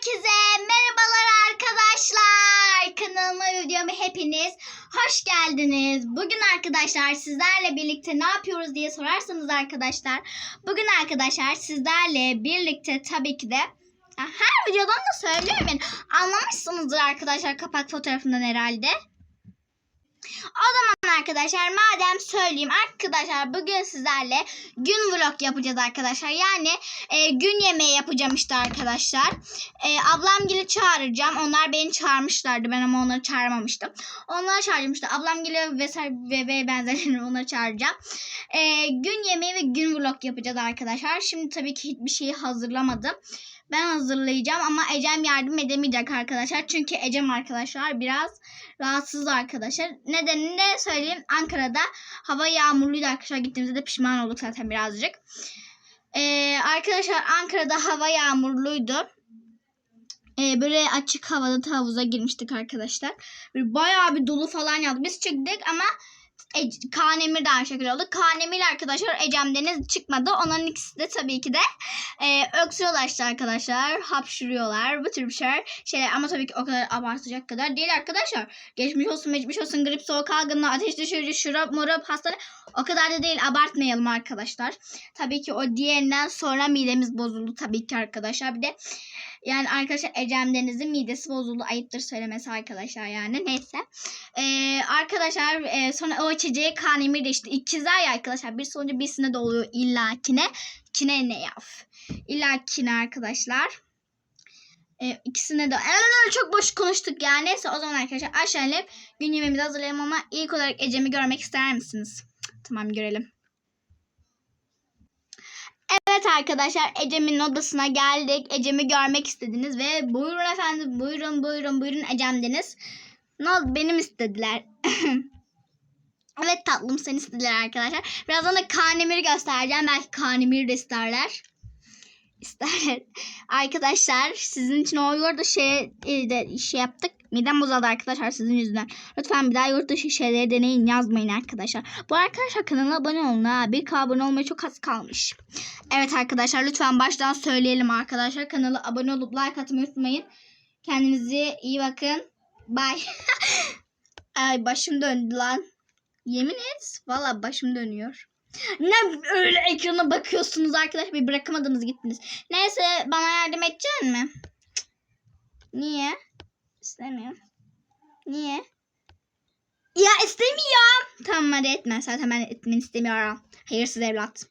Herkese merhabalar arkadaşlar. Kanalıma ve videoma hepiniz hoş geldiniz. Bugün arkadaşlar sizlerle birlikte ne yapıyoruz diye sorarsanız arkadaşlar. Bugün arkadaşlar sizlerle birlikte tabii ki de her videodan da söylüyorum yani. Anlamışsınızdır arkadaşlar kapak fotoğrafından herhalde. O zaman arkadaşlar madem söyleyeyim arkadaşlar bugün sizlerle gün vlog yapacağız arkadaşlar. Yani e, gün yemeği yapacağım işte arkadaşlar. E, ablam gibi çağıracağım. Onlar beni çağırmışlardı. Ben ama onları çağırmamıştım. Onları çağıracağım işte. Ablam gibi vesaire ve, ve benzerlerini onları çağıracağım. E, gün yemeği ve gün vlog yapacağız arkadaşlar. Şimdi tabii ki hiçbir şeyi hazırlamadım. Ben hazırlayacağım ama Ecem yardım edemeyecek arkadaşlar. Çünkü Ecem arkadaşlar biraz rahatsız arkadaşlar. Nedenini de söyleyeyim. Ankara'da hava yağmurluydu arkadaşlar. Gittiğimizde de pişman olduk zaten birazcık. Ee, arkadaşlar Ankara'da hava yağmurluydu. Ee, böyle açık havada da havuza girmiştik arkadaşlar. Böyle bayağı bir dolu falan yağdı. Biz çıktık ama e, Kaan Emir de aynı şekilde oldu. Kaan Emir arkadaşlar Ecem Deniz çıkmadı. Onların ikisi de tabii ki de e, öksürüyorlar arkadaşlar. Hapşırıyorlar. Bu tür bir şeyler. şeyler. Ama tabii ki o kadar abartacak kadar değil arkadaşlar. Geçmiş olsun, geçmiş olsun. Grip, soğuk algınlığı, ateş düşürücü, şurup, murup, hastane. O kadar da değil. Abartmayalım arkadaşlar. Tabii ki o diğerinden sonra midemiz bozuldu tabii ki arkadaşlar. Bir de yani arkadaşlar Ecem Deniz'in midesi bozuldu. Ayıptır söylemesi arkadaşlar yani. Neyse. Arkadaşlar e, sonra o içeceği kan emir de işte ikizler ya arkadaşlar. Bir sonucu birisine de oluyor illakine. Kine ne yaf. İllakine arkadaşlar. Ee, ikisine de Ee, çok boş konuştuk ya. Neyse o zaman arkadaşlar aşağıya gün yemeğimizi hazırlayalım ama ilk olarak Ecem'i görmek ister misiniz? Tamam görelim. Evet arkadaşlar Ecem'in odasına geldik. Ecem'i görmek istediniz ve buyurun efendim buyurun buyurun buyurun Ecem Deniz. Ne oldu benim istediler. evet tatlım sen istediler arkadaşlar. Birazdan da Kanemir'i göstereceğim. Belki Kanemir de isterler. İsterler. Arkadaşlar sizin için o yurda şey, e, de, şey yaptık. Midem bozuldu arkadaşlar sizin yüzünden. Lütfen bir daha yurt dışı şeyleri deneyin yazmayın arkadaşlar. Bu arkadaşlar kanala abone olun ha. Bir abone olmaya çok az kalmış. Evet arkadaşlar lütfen baştan söyleyelim arkadaşlar. Kanala abone olup like atmayı unutmayın. Kendinize iyi bakın. Bye. Ay başım döndü lan. Yemin et. Valla başım dönüyor. Ne öyle ekrana bakıyorsunuz arkadaşlar. Bir bırakamadınız gittiniz. Neyse bana yardım edeceksin mi? Niye? İstemiyorum. Niye? Ya istemiyorum. Tamam hadi etme. Zaten ben etmeni istemiyorum. Hayırsız evlat.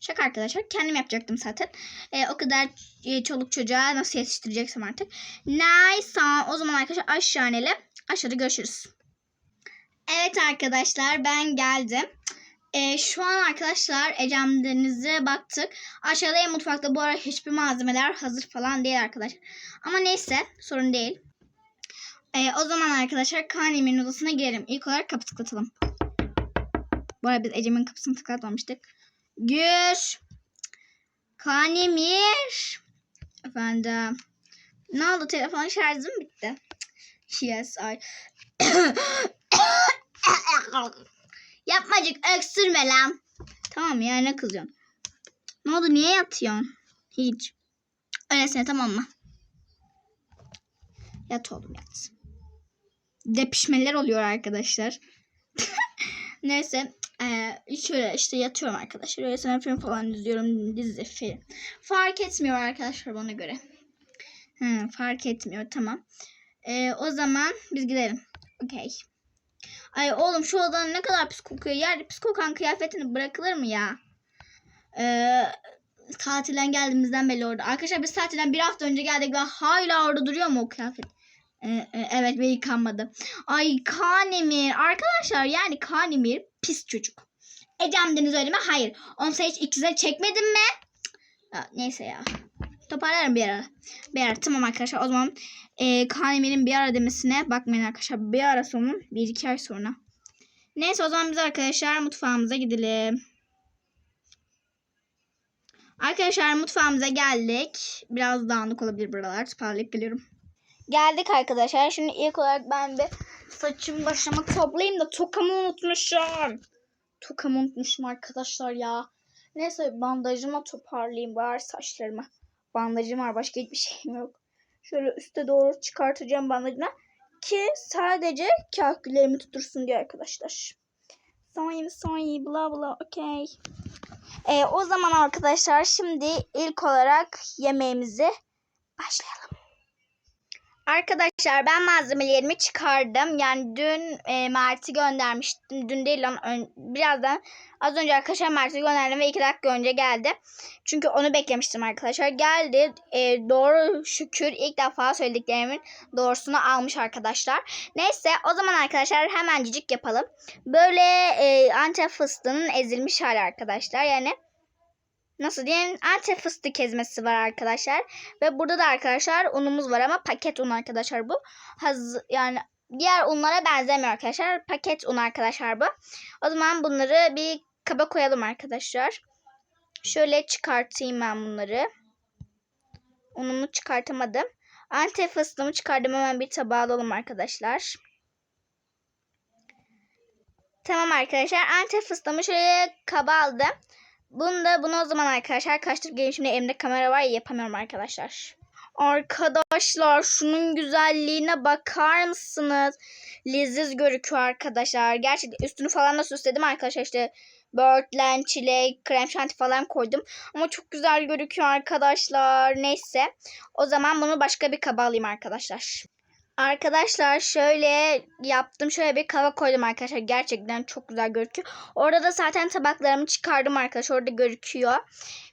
Şaka arkadaşlar. Kendim yapacaktım zaten. Ee, o kadar e, çoluk çocuğa nasıl yetiştireceksem artık. Neyse. O zaman arkadaşlar aşağı inelim. Aşağıda görüşürüz. Evet arkadaşlar ben geldim. Ee, şu an arkadaşlar Ecem Deniz'e baktık. Aşağıda en mutfakta bu ara hiçbir malzemeler hazır falan değil arkadaşlar. Ama neyse sorun değil. Ee, o zaman arkadaşlar Kaan Emir'in odasına girelim. İlk olarak kapı tıklatalım. Bu arada biz Ecem'in kapısını tıklatmamıştık. Gür. Kaan Emir. Efendim. Ne oldu? Telefon şarjım bitti. Yes, I. Yapmacık öksürme lan. Tamam ya ne kızıyorsun? Ne oldu niye yatıyorsun? Hiç. Öylesine tamam mı? Yat oğlum yat. Depişmeler oluyor arkadaşlar. Neyse. Ee, şöyle işte yatıyorum arkadaşlar. Öylesine film falan izliyorum. Dizi film. Fark etmiyor arkadaşlar bana göre. Hı, fark etmiyor tamam. Ee, o zaman biz gidelim. Okey. Ay oğlum şu odanın ne kadar pis kokuyor. Yer pis kokan kıyafetini bırakılır mı ya? Ee, tatilden geldiğimizden belli orada. Arkadaşlar biz tatilden bir hafta önce geldik ve hala orada duruyor mu o kıyafet? Ee, e, evet ve yıkanmadı. Ay Kanemir. Arkadaşlar yani Kanemir pis çocuk. Ecem Deniz öyle mi? Hayır. Onu hiç ikize çekmedin mi? Ya, neyse ya. Toparlarım bir ara. Bir ara. Tamam arkadaşlar o zaman e, Kaan bir ara demesine bakmayın arkadaşlar. Bir ara sonra bir iki ay sonra. Neyse o zaman biz arkadaşlar mutfağımıza gidelim. Arkadaşlar mutfağımıza geldik. Biraz dağınık olabilir buralar. Toparlayıp geliyorum. Geldik arkadaşlar. Şimdi ilk olarak ben bir saçımı başımı toplayayım da tokamı unutmuşum. Tokamı unutmuşum arkadaşlar ya. Neyse bandajımı toparlayayım bari saçlarımı. Bandajım var başka hiçbir şeyim yok. Şöyle üste doğru çıkartacağım bandajına. Ki sadece kahküllerimi tutursun diye arkadaşlar. Saniye saniye bla bla okey. Ee, o zaman arkadaşlar şimdi ilk olarak yemeğimizi başlayalım. Arkadaşlar ben malzemelerimi çıkardım. Yani dün e, Mert'i göndermiştim. Dün değil lan ön- birazdan az önce arkadaşlar Mert'i gönderdim ve iki dakika önce geldi. Çünkü onu beklemiştim arkadaşlar. Geldi. E, doğru şükür ilk defa söylediklerimin doğrusunu almış arkadaşlar. Neyse o zaman arkadaşlar hemencik yapalım. Böyle e, antep fıstığının ezilmiş hali arkadaşlar. Yani nasıl diyeyim antep fıstık ezmesi var arkadaşlar. Ve burada da arkadaşlar unumuz var ama paket un arkadaşlar bu. Haz yani diğer unlara benzemiyor arkadaşlar. Paket un arkadaşlar bu. O zaman bunları bir kaba koyalım arkadaşlar. Şöyle çıkartayım ben bunları. Unumu çıkartamadım. Antep fıstığımı çıkardım hemen bir tabağa alalım arkadaşlar. Tamam arkadaşlar antep fıstığımı şöyle kaba aldım. Bunu da bunu o zaman arkadaşlar kaçtırıp gelin şimdi elimde kamera var ya yapamıyorum arkadaşlar. Arkadaşlar şunun güzelliğine bakar mısınız? Leziz görüküyor arkadaşlar. Gerçekten üstünü falan da süsledim arkadaşlar işte böğürtlen, çilek, krem şanti falan koydum. Ama çok güzel görüküyor arkadaşlar. Neyse o zaman bunu başka bir kaba alayım arkadaşlar. Arkadaşlar şöyle yaptım. Şöyle bir kava koydum arkadaşlar. Gerçekten çok güzel gözüküyor. Orada da zaten tabaklarımı çıkardım arkadaşlar. Orada gözüküyor.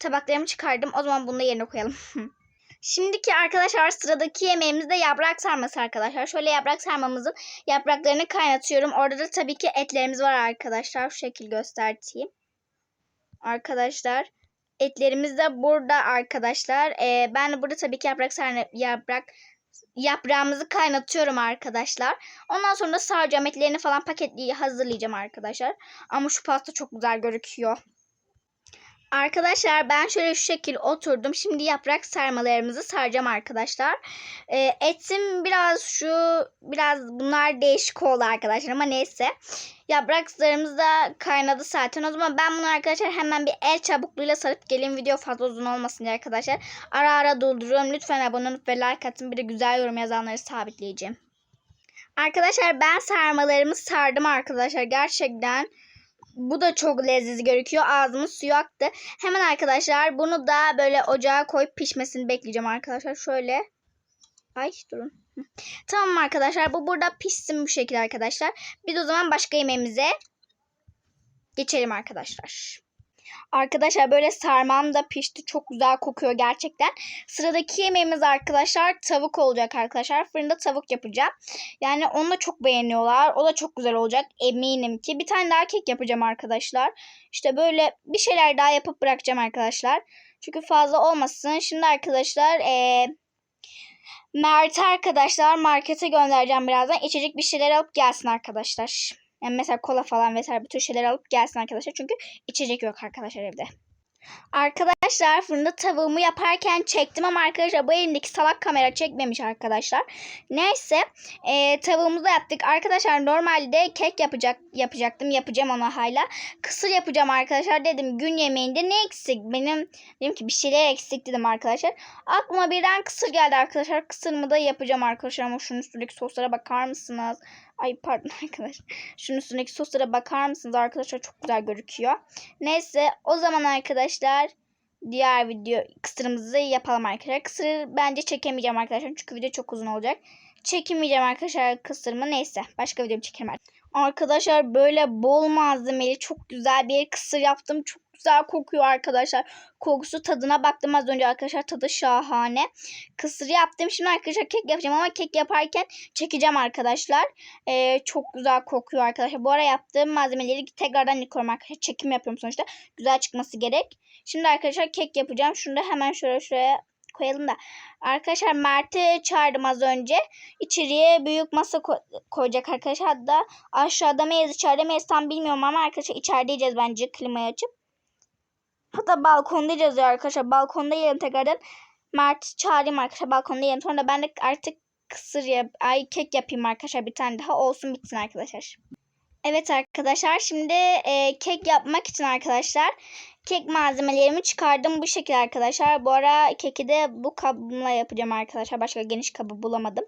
Tabaklarımı çıkardım. O zaman bunu da yerine koyalım. Şimdiki arkadaşlar sıradaki yemeğimiz de yaprak sarması arkadaşlar. Şöyle yaprak sarmamızın yapraklarını kaynatıyorum. Orada da tabii ki etlerimiz var arkadaşlar. Şu şekil göstereyim. Arkadaşlar etlerimiz de burada arkadaşlar. Ee, ben de burada tabii ki yaprak sarma yaprak yaprağımızı kaynatıyorum arkadaşlar. Ondan sonra saracağım etlerini falan paketleyip hazırlayacağım arkadaşlar. Ama şu pasta çok güzel gözüküyor. Arkadaşlar ben şöyle şu şekil oturdum. Şimdi yaprak sarmalarımızı saracağım arkadaşlar. Ee, etim biraz şu biraz bunlar değişik oldu arkadaşlar ama neyse. Yapraklarımız da kaynadı zaten. O zaman ben bunu arkadaşlar hemen bir el çabukluğuyla sarıp gelin video fazla uzun olmasın diye arkadaşlar. Ara ara dolduruyorum. Lütfen abone olup ve like atın. Bir de güzel yorum yazanları sabitleyeceğim. Arkadaşlar ben sarmalarımı sardım arkadaşlar. Gerçekten bu da çok lezzetli gözüküyor. Ağzımın suyu aktı. Hemen arkadaşlar bunu da böyle ocağa koyup pişmesini bekleyeceğim arkadaşlar. Şöyle. Ay durun. Tamam arkadaşlar bu burada pişsin bu şekilde arkadaşlar. Biz o zaman başka yemeğimize geçelim arkadaşlar. Arkadaşlar böyle sarmam da pişti. Çok güzel kokuyor gerçekten. Sıradaki yemeğimiz arkadaşlar tavuk olacak arkadaşlar. Fırında tavuk yapacağım. Yani onu da çok beğeniyorlar. O da çok güzel olacak eminim ki. Bir tane daha kek yapacağım arkadaşlar. İşte böyle bir şeyler daha yapıp bırakacağım arkadaşlar. Çünkü fazla olmasın. Şimdi arkadaşlar eee Mert arkadaşlar markete göndereceğim birazdan. İçecek bir şeyler alıp gelsin arkadaşlar. Yani mesela kola falan vesaire bütün şeyler alıp gelsin arkadaşlar. Çünkü içecek yok arkadaşlar evde. Arkadaşlar fırında tavuğumu yaparken çektim ama arkadaşlar bu elimdeki salak kamera çekmemiş arkadaşlar. Neyse e, tavuğumuzu yaptık. Arkadaşlar normalde kek yapacak yapacaktım. Yapacağım ona hala. Kısır yapacağım arkadaşlar dedim. Gün yemeğinde ne eksik? Benim dedim ki bir şeyler eksik dedim arkadaşlar. Aklıma birden kısır geldi arkadaşlar. Kısırımı da yapacağım arkadaşlar ama şunun üstündeki soslara bakar mısınız? Ay pardon arkadaşlar. Şunun üstündeki soslara bakar mısınız arkadaşlar? Çok güzel gözüküyor. Neyse o zaman arkadaşlar diğer video kısırımızı yapalım arkadaşlar. Kısırı bence çekemeyeceğim arkadaşlar. Çünkü video çok uzun olacak. Çekemeyeceğim arkadaşlar kısırımı. Neyse başka video çekerim. Arkadaşlar böyle bol malzemeli çok güzel bir kısır yaptım. Çok güzel kokuyor arkadaşlar. Kokusu tadına baktım az önce arkadaşlar. Tadı şahane. Kısır yaptım. Şimdi arkadaşlar kek yapacağım ama kek yaparken çekeceğim arkadaşlar. Ee, çok güzel kokuyor arkadaşlar. Bu ara yaptığım malzemeleri tekrardan yıkıyorum arkadaşlar. Çekim yapıyorum sonuçta. Güzel çıkması gerek. Şimdi arkadaşlar kek yapacağım. Şunu da hemen şöyle şuraya koyalım da. Arkadaşlar Mert'i çağırdım az önce. İçeriye büyük masa ko- koyacak arkadaşlar. Hatta aşağıda mıyız içeride miyiz tam bilmiyorum ama arkadaşlar içeride bence klimayı açıp. Hatta balkonda yiyeceğiz ya arkadaşlar. Balkonda yiyelim tekrardan. Mert çağırayım arkadaşlar balkonda yiyelim. Sonra ben de artık kısır yap ay kek yapayım arkadaşlar bir tane daha olsun bitsin arkadaşlar. Evet arkadaşlar şimdi e, kek yapmak için arkadaşlar kek malzemelerimi çıkardım bu şekilde arkadaşlar. Bu ara keki de bu kabımla yapacağım arkadaşlar. Başka geniş kabı bulamadım.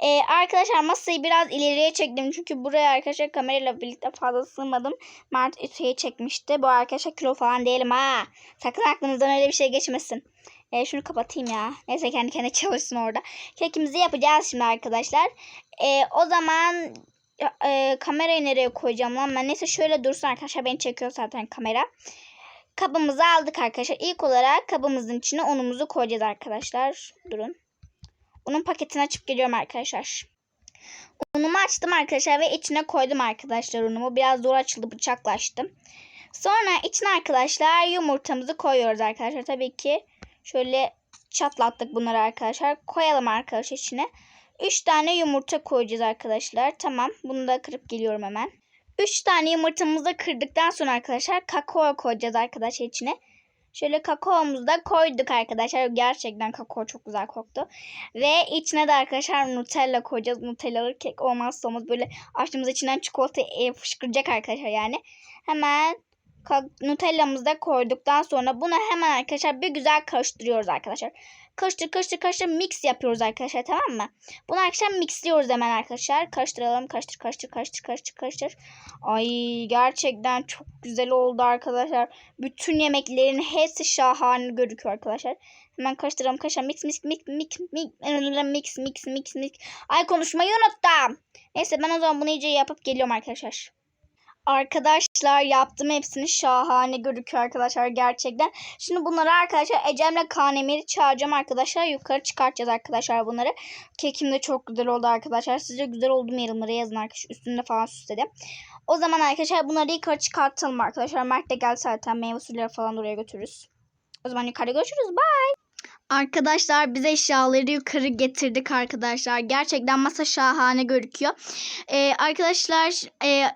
Ee, arkadaşlar masayı biraz ileriye çektim. Çünkü buraya arkadaşlar kamerayla birlikte fazla sığmadım. Mert ütüye çekmişti. Bu arkadaşlar kilo falan değilim ha. Sakın aklınızdan öyle bir şey geçmesin. Ee, şunu kapatayım ya. Neyse kendi kendine çalışsın orada. Kekimizi yapacağız şimdi arkadaşlar. Ee, o zaman e, kamerayı nereye koyacağım lan ben? Neyse şöyle dursun arkadaşlar. Beni çekiyor zaten kamera. Kabımızı aldık arkadaşlar. İlk olarak kabımızın içine unumuzu koyacağız arkadaşlar. Durun. Unun paketini açıp geliyorum arkadaşlar. Unumu açtım arkadaşlar ve içine koydum arkadaşlar unumu. Biraz zor açıldı bıçakla açtım. Sonra içine arkadaşlar yumurtamızı koyuyoruz arkadaşlar. Tabii ki şöyle çatlattık bunları arkadaşlar. Koyalım arkadaşlar içine. 3 tane yumurta koyacağız arkadaşlar. Tamam. Bunu da kırıp geliyorum hemen. 3 tane yumurtamızı da kırdıktan sonra arkadaşlar kakao koyacağız arkadaşlar içine. Şöyle kakaomuzu da koyduk arkadaşlar. Gerçekten kakao çok güzel koktu. Ve içine de arkadaşlar Nutella koyacağız. Nutellalı kek olmazsa olmaz. Böyle açtığımız içinden çikolata e, fışkıracak arkadaşlar yani. Hemen Nutella'mızı da koyduktan sonra bunu hemen arkadaşlar bir güzel karıştırıyoruz arkadaşlar. Karıştır karıştır karıştır mix yapıyoruz arkadaşlar tamam mı? Bunu arkadaşlar mixliyoruz hemen arkadaşlar. Karıştıralım karıştır karıştır karıştır karıştır karıştır. Ay gerçekten çok güzel oldu arkadaşlar. Bütün yemeklerin hepsi şahane gözüküyor arkadaşlar. Hemen karıştıralım karıştıralım. Mix mix mix mix mix mix mix mix mix. Ay konuşmayı unuttum. Neyse ben o zaman bunu iyice yapıp geliyorum arkadaşlar. Arkadaşlar yaptım hepsini şahane gözüküyor arkadaşlar gerçekten. Şimdi bunları arkadaşlar Ecem'le Kanemir'i çağıracağım arkadaşlar. Yukarı çıkartacağız arkadaşlar bunları. Kekim de çok güzel oldu arkadaşlar. Sizce güzel oldu mu yorumlara yazın arkadaşlar. Üstünde falan süsledim. O zaman arkadaşlar bunları yukarı çıkartalım arkadaşlar. Mert de gel zaten meyve suları falan oraya götürürüz. O zaman yukarıda görüşürüz. Bye. Arkadaşlar biz eşyaları yukarı getirdik arkadaşlar. Gerçekten masa şahane gözüküyor. Ee, arkadaşlar e,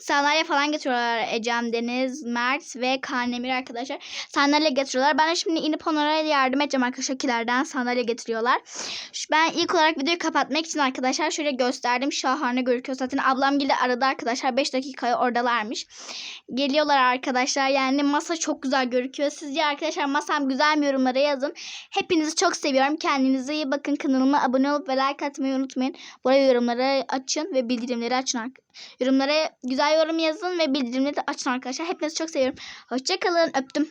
sandalye falan getiriyorlar Ecem, Deniz, Mert ve Karnemir arkadaşlar. Sandalye getiriyorlar. Ben de şimdi inip onlara yardım edeceğim arkadaşlar. Kilerden sandalye getiriyorlar. Ben ilk olarak videoyu kapatmak için arkadaşlar şöyle gösterdim. Şahane gözüküyor. Zaten ablam gibi aradı arkadaşlar. 5 dakikaya oradalarmış. Geliyorlar arkadaşlar. Yani masa çok güzel gözüküyor. Sizce arkadaşlar masam güzel mi yorumlara yazın. Hepinizi çok seviyorum. Kendinize iyi bakın. Kanalıma abone olup ve like atmayı unutmayın. Buraya yorumları açın ve bildirimleri açın. Yorumlara güzel yorum yazın ve bildirimleri de açın arkadaşlar. Hepinizi çok seviyorum. Hoşçakalın. Öptüm.